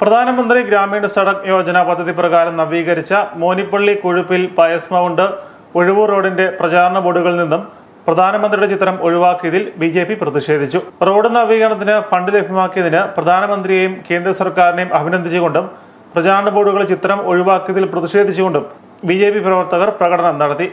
പ്രധാനമന്ത്രി ഗ്രാമീണ സഡക് യോജന പദ്ധതി പ്രകാരം നവീകരിച്ച മോനിപ്പള്ളി കുഴുപ്പിൽ പയസ് മൗണ്ട് ഒഴിവൂർ റോഡിന്റെ പ്രചാരണ ബോർഡുകളിൽ നിന്നും പ്രധാനമന്ത്രിയുടെ ചിത്രം ഒഴിവാക്കിയതിൽ ബി ജെ പി പ്രതിഷേധിച്ചു. റോഡ് നവീകരണത്തിന് ഫണ്ട് ലഭ്യമാക്കിയതിന് പ്രധാനമന്ത്രിയെയും കേന്ദ്ര സർക്കാരിനെയും അഭിനന്ദിച്ചുകൊണ്ടും പ്രചാരണ ബോർഡുകളിൽ ചിത്രം ഒഴിവാക്കിയതിൽ പ്രതിഷേധിച്ചുകൊണ്ടും ബി പ്രവർത്തകർ പ്രകടനം നടത്തി.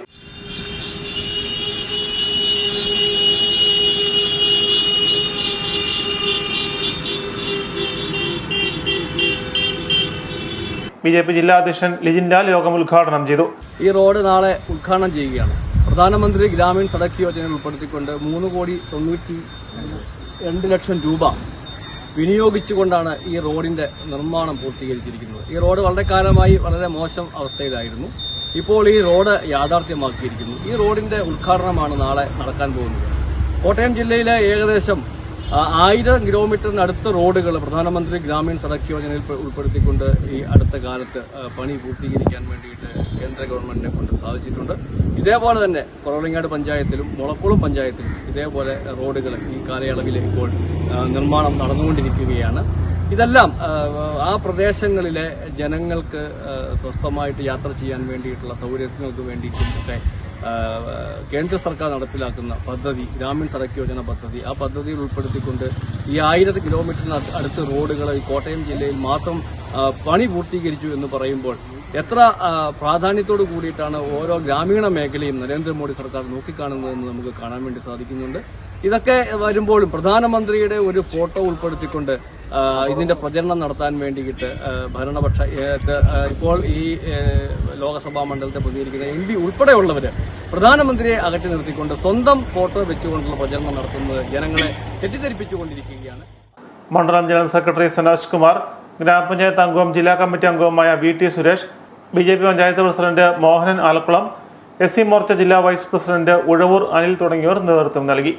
ബി ജെ പി ജില്ലാ അധ്യക്ഷൻ ലിജിൻ ലാൽ യോഗം ഉദ്ഘാടനം ചെയ്തു. ഈ റോഡ് നാളെ ഉദ്ഘാടനം ചെയ്യുകയാണ്. പ്രധാനമന്ത്രി ഗ്രാമീൺ സഡക് യോജന ഉൾപ്പെടുത്തിക്കൊണ്ട് മൂന്ന് കോടി തൊണ്ണൂറ്റി രണ്ട് ലക്ഷം രൂപ വിനിയോഗിച്ചുകൊണ്ടാണ് ഈ റോഡിന്റെ നിർമ്മാണം പൂർത്തീകരിച്ചിരിക്കുന്നത്. ഈ റോഡ് വളരെ കാലമായി വളരെ മോശം അവസ്ഥയിലായിരുന്നു. ഇപ്പോൾ ഈ റോഡ് യാഥാർത്ഥ്യമാക്കിയിരിക്കുന്നു. ഈ റോഡിന്റെ ഉദ്ഘാടനമാണ് നാളെ നടക്കാൻ പോകുന്നത്. കോട്ടയം ജില്ലയിലെ ഏകദേശം ആയിരം കിലോമീറ്ററിനടുത്ത റോഡുകൾ പ്രധാനമന്ത്രി ഗ്രാമീൺ സഡക് യോജനയിൽ ഉൾപ്പെടുത്തിക്കൊണ്ട് ഈ അടുത്ത കാലത്ത് പണി പൂർത്തീകരിക്കാൻ വേണ്ടിയിട്ട് കേന്ദ്ര ഗവൺമെന്റിനെ കൊണ്ട് സാധിച്ചിട്ടുണ്ട്. ഇതേപോലെ തന്നെ കുറവളിങ്ങാട് പഞ്ചായത്തിലും മുളക്കുളം പഞ്ചായത്തിലും ഇതേപോലെ റോഡുകൾ ഈ കാലയളവിൽ ഇപ്പോൾ നിർമ്മാണം നടന്നുകൊണ്ടിരിക്കുകയാണ്. ഇതെല്ലാം ആ, പ്രദേശങ്ങളിലെ ജനങ്ങൾക്ക് സ്വസ്ഥമായിട്ട് യാത്ര ചെയ്യാൻ വേണ്ടിയിട്ടുള്ള സൗകര്യങ്ങൾക്ക് വേണ്ടിയിട്ടും ഒക്കെ കേന്ദ്ര സർക്കാർ നടപ്പിലാക്കുന്ന പദ്ധതി ഗ്രാമീൺ സഡക് യോജന പദ്ധതി ആ പദ്ധതിയിൽ ഉൾപ്പെടുത്തിക്കൊണ്ട് ഈ ആയിരത്തി കിലോമീറ്ററിന് അട്- അടുത്ത് റോഡുകൾ ഈ കോട്ടയം ജില്ലയിൽ മാത്രം പണി പൂർത്തീകരിച്ചു എന്ന് പറയുമ്പോൾ എത്ര പ്രാധാന്യത്തോട് കൂടിയിട്ടാണ് ഓരോ ഗ്രാമീണ മേഖലയും നരേന്ദ്രമോദി സർക്കാർ നോക്കിക്കാണുന്നതെന്ന് നമുക്ക് കാണാൻ വേണ്ടി സാധിക്കുന്നുണ്ട്. ഇതൊക്കെ വരുമ്പോഴും പ്രധാനമന്ത്രിയുടെ ഒരു ഫോട്ടോ ഉൾപ്പെടുത്തിക്കൊണ്ട് ഇതിന്റെ പ്രചരണം നടത്താൻ വേണ്ടിയിട്ട് ഭരണപക്ഷ ഇപ്പോൾ ഈ ലോകസഭാ മണ്ഡലത്തെ പ്രതികരിക്കുന്ന എം പി ഉൾപ്പെടെയുള്ളവർ പ്രധാനമന്ത്രിയെ അകറ്റി നിർത്തിക്കൊണ്ട് സ്വന്തം ഫോട്ടോ വെച്ചുകൊണ്ടുള്ള പ്രചരണം നടത്തുന്നത് ജനങ്ങളെ തെറ്റിദ്ധരിപ്പിച്ചുകൊണ്ടിരിക്കുകയാണ്. മണ്ഡലം ജനറൽ സെക്രട്ടറി സനോജ് കുമാർ ഗ്രാമപഞ്ചായത്ത് അംഗവും ജില്ലാ കമ്മിറ്റി അംഗവുമായ V T Suresh B J P panchayat president Mohanan Alakkulam S C Morcha ജില്ലാ വൈസ് പ്രസിഡന്റ് ഉഴവൂർ അനിൽ തുടങ്ങിയവർ നേതൃത്വം നൽകി.